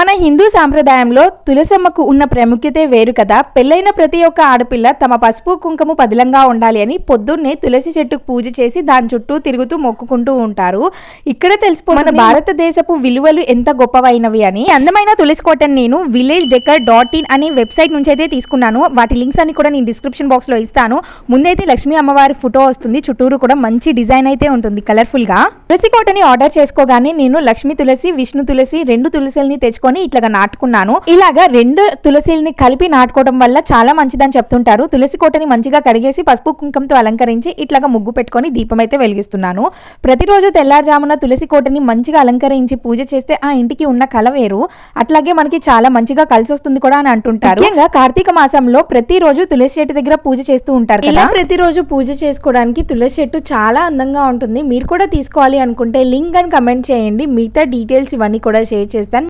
మన హిందూ సాంప్రదాయంలో తులసమ్మకు ఉన్న ప్రాముఖ్యతే వేరు కదా. పెళ్ళైన ప్రతి ఒక్క ఆడపిల్ల తమ పసుపు కుంకుమ పదిలంగా ఉండాలి అని పొద్దున్నే తులసి చెట్టుకు పూజ చేసి దాని చుట్టూ తిరుగుతూ మొక్కుకుంటూ ఉంటారు. ఇక్కడ తెలిసిపో మన భారతదేశపు విలువలు ఎంత గొప్పవైనవి అని. అందమైన తులసి కోటను నేను విలేజ్ డెకర్ డాట్ ఇన్ అనే వెబ్సైట్ నుంచి అయితే తీసుకున్నాను. వాటి లింక్స్ అన్ని కూడా నేను డిస్క్రిప్షన్ బాక్స్లో ఇస్తాను. ముందైతే లక్ష్మీ అమ్మవారి ఫోటో వస్తుంది. చుట్టూరు కూడా మంచి డిజైన్ అయితే ఉంటుంది కలర్ఫుల్గా. తులసి కోటని ఆర్డర్ చేసుకోగానే నేను లక్ష్మీ తులసి విష్ణు తులసి రెండు తులసిల్ని తెచ్చుకొని ఇట్లాగా నాటుకున్నాను. ఇలాగా రెండు తులసిల్ని కలిపి నాటుకోవడం వల్ల చాలా మంచిదని చెప్తుంటారు. తులసి కోటని మంచిగా కడిగేసి పసుపు కుంకంతో అలంకరించి ఇట్లాగా ముగ్గు పెట్టుకొని దీపం అయితే వెలిగిస్తున్నాను. ప్రతిరోజు తెల్లారుజామున తులసి కోటని మంచిగా అలంకరించి పూజ చేస్తే ఆ ఇంటికి ఉన్న కల వేరు. అట్లాగే మనకి చాలా మంచిగా కలిసి వస్తుంది కూడా అని అంటుంటారు. ముఖ్యంగా కార్తీక మాసంలో ప్రతిరోజు తులసి చెట్టు దగ్గర పూజ చేస్తూ ఉంటారు ఇలా ప్రతిరోజు పూజ చేసుకోవడానికి తులసి చెట్టు చాలా అందంగా ఉంటుంది. మీరు కూడా తీసుకోవాలి అనుకుంటే లింక్ అని కమెంట్ చేయండి. మిగతా డీటెయిల్స్ ఇవన్నీ కూడా షేర్ చేస్తాను.